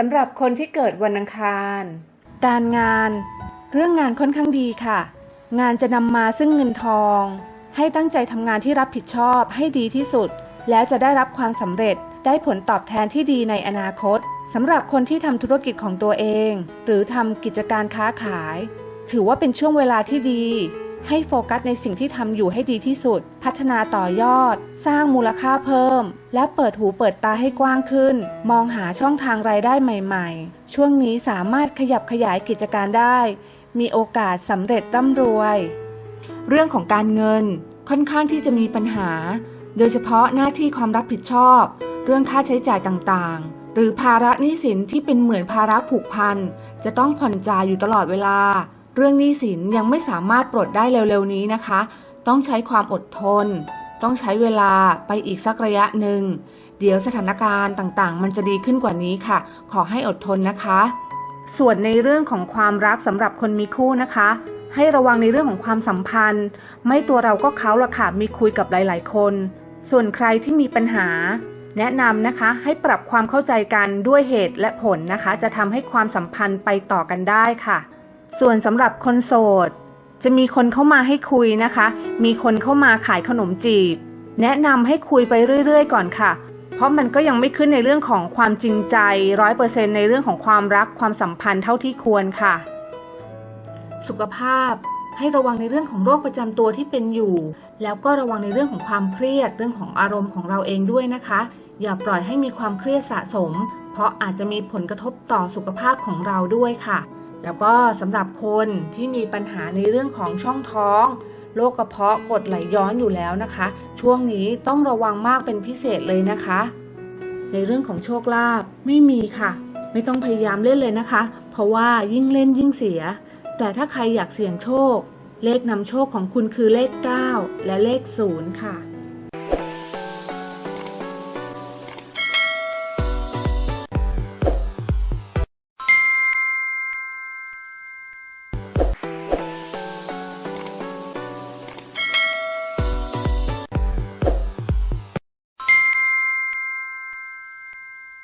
สำหรับคนที่เกิดวันอังคาร การงาน เรื่องงานค่อนข้างดีค่ะ งานจะนำมาซึ่งเงินทอง ให้ตั้งใจทำงานที่รับผิดชอบให้ดีที่สุด แล้วจะได้รับความสำเร็จได้ผลตอบแทนที่ดีในอนาคตสำหรับคนที่ทำธุรกิจของตัวเอง หรือทำกิจการค้าขาย ถือว่าเป็นช่วงเวลาที่ดี ให้โฟกัสในสิ่งที่ทำอยู่ให้ดีที่สุด พัฒนาต่อยอด สร้างมูลค่าเพิ่ม และเปิดหูเปิดตาให้กว้างขึ้น มองหาช่องทางรายได้ใหม่ๆ ช่วงนี้สามารถขยับขยายกิจการได้ มีโอกาสสำเร็จร่ำรวย เรื่องของการเงินค่อนข้างที่จะมีปัญหา โดยเฉพาะหน้าที่ความรับผิดชอบ เรื่องค่าใช้จ่ายต่างๆ หรือภาระหนี้สินที่เป็นเหมือนภาระผูกพัน จะต้องผ่อนจ่ายอยู่ตลอดเวลา เรื่องหนี้สินยังไม่สามารถปลดได้เร็วๆนี้นะคะ ต้องใช้ความอดทน ต้องใช้เวลาไปอีกสักระยะหนึ่ง เดี๋ยวสถานการณ์ต่างๆ มันจะดีขึ้นกว่านี้ค่ะ ขอให้อดทนนะคะ ส่วนในเรื่องของความรักสำหรับคนมีคู่นะคะ ให้ระวังในเรื่องของความสัมพันธ์ ไม่ตัวเราก็เขาละค่ะมีคุยกับหลาย ๆ คน ส่วนใครที่มีปัญหาแนะนำนะคะให้ปรับความเข้าใจกันด้วยเหตุและผลนะคะ จะทำให้ความสัมพันธ์ไปต่อกันได้ค่ะ ส่วนสำหรับคนโสด จะมีคนเข้ามาให้คุยนะคะ มีคนเข้ามาขายขนมจีบ แนะนำให้คุยไปเรื่อย ๆ ก่อนค่ะ เพราะมันก็ยังไม่ขึ้นในเรื่องของความจริงใจร้อยเปอร์เซ็นในเรื่องของความรักความสัมพันธ์เท่าที่ควรค่ะ สุขภาพให้ระวังในเรื่องของโรคประจำตัวที่เป็นอยู่ แล้วก็ระวังในเรื่องของความเครียดเรื่องของอารมณ์ของเราเองด้วยนะคะ อย่าปล่อยให้มีความเครียดสะสม เพราะอาจจะมีผลกระทบต่อสุขภาพของเราด้วยค่ะ แล้วก็สำหรับคนที่มีปัญหาในเรื่องของช่องท้องโรคกระเพาะกดไหลย้อนอยู่แล้วนะคะ ช่วงนี้ต้องระวังมากเป็นพิเศษเลยนะคะ ในเรื่องของโชคลาภไม่มีค่ะ ไม่ต้องพยายามเล่นเลยนะคะ เพราะว่ายิ่งเล่นยิ่งเสีย แต่ถ้าใครอยากเสี่ยงโชค เลขนำโชคของคุณคือเลข 9 และเลข 0 ค่ะ